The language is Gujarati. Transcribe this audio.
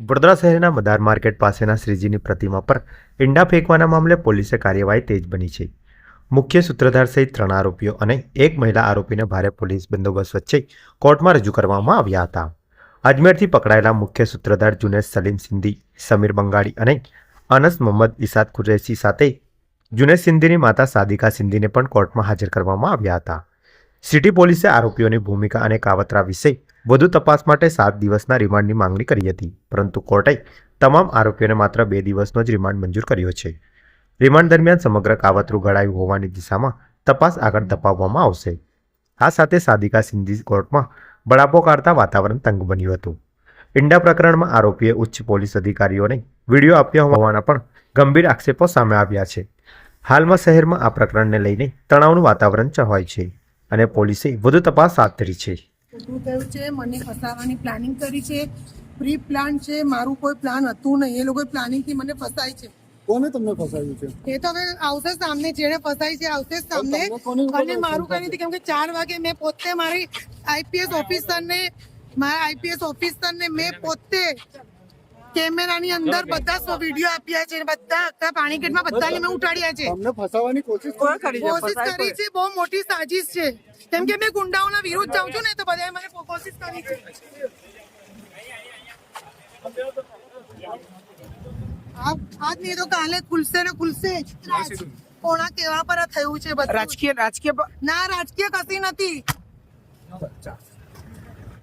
વડોદરા શહેરના મદાર માર્કેટ પાસેના શ્રીજીની પ્રતિમા પર ઈંડા ફેંકવાના મામલે પોલીસે કાર્યવાહી તેજ બની છે. મુખ્ય સૂત્રધાર સહિત ત્રણ આરોપીઓ અને એક મહિલા આરોપીને ભારે પોલીસ બંદોબસ્ત વચ્ચે કોર્ટમાં રજૂ કરવામાં આવ્યા હતા. અજમેરથી પકડાયેલા મુખ્ય સૂત્રધાર જુનેશ સલીમ સિંધી, સમીર બંગાળી અને અનસ મોહમ્મદ ઇસાદ કુરેશી સાથે જુનેશ સિંધીની માતા સાદિકા સિંધીને પણ કોર્ટમાં હાજર કરવામાં આવ્યા હતા. સિટી પોલીસે આરોપીઓની ભૂમિકા અને કાવતરા વિશે વધુ તપાસ માટે સાત દિવસના રિમાન્ડની માંગણી કરી હતી. પરંતુ કોર્ટે તમામ આરોપીઓને માત્ર બે દિવસનો જ રિમાન્ડ મંજૂર કર્યો છે. રિમાન્ડ દરમિયાન સમગ્ર કાવતરું ઘડાયું હોવાની દિશામાં તપાસ આગળ ધપાવવામાં આવશે. આ સાથે સાદિકા સિંધી કોર્ટમાં બળાપો કાઢતા વાતાવરણ તંગ બન્યું હતું. ઈંડા પ્રકરણમાં આરોપીએ ઉચ્ચ પોલીસ અધિકારીઓને વીડિયો આપ્યા હોવાના પણ ગંભીર આક્ષેપો સામે આવ્યા છે. હાલમાં શહેરમાં આ પ્રકરણને લઈને તણાવનું વાતાવરણ ચવાય છે અને પોલીસે વધુ તપાસ હાથ ધરી છે. શું થયું છે? મને ફસાવાની પ્લાનિંગ કરી છે. પ્રી પ્લાન છે. મારું કોઈ પ્લાન હતું નહીં. એ લોકોએ પ્લાનિંગથી મને ફસાય છે. કોને તમને ફસાયું છે? એ તો હવે આવશે સામને. જેને ફસાય છે આવશે સામને. અને મારું કઈ નથી કેમ કે ચાર વાગે મેં પોતે મારી આઈપીએસ ઓફિસરને મારા આઈપીએસ ઓફિસરને મેં પોતે કેમેરાની અંદર બધા સો વીડિયો આપ્યા છે બધા આખા પાણી ગેટમાં બધાને મેં ઉઠાડ્યા છે. તમને ફસાવવાની કોશિશ કરી છે? કોશિશ કરી છે બહુ મોટી સાજિશ છે. કેમ કે મેં ગુંડાઓના વિરુદ્ધ જાઉં છું ને તો બધાએ મને કોશિશ કરી છે. આજ નહીં તો કાલે ખુલશે ને ખુલશે. કોણા કેવા પર થયું છે રાજકીય રાજકીય ના રાજકીય કશી નથી.